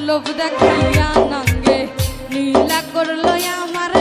লোভ দেখাইয়া নাঙ্গে নীলা করল আমার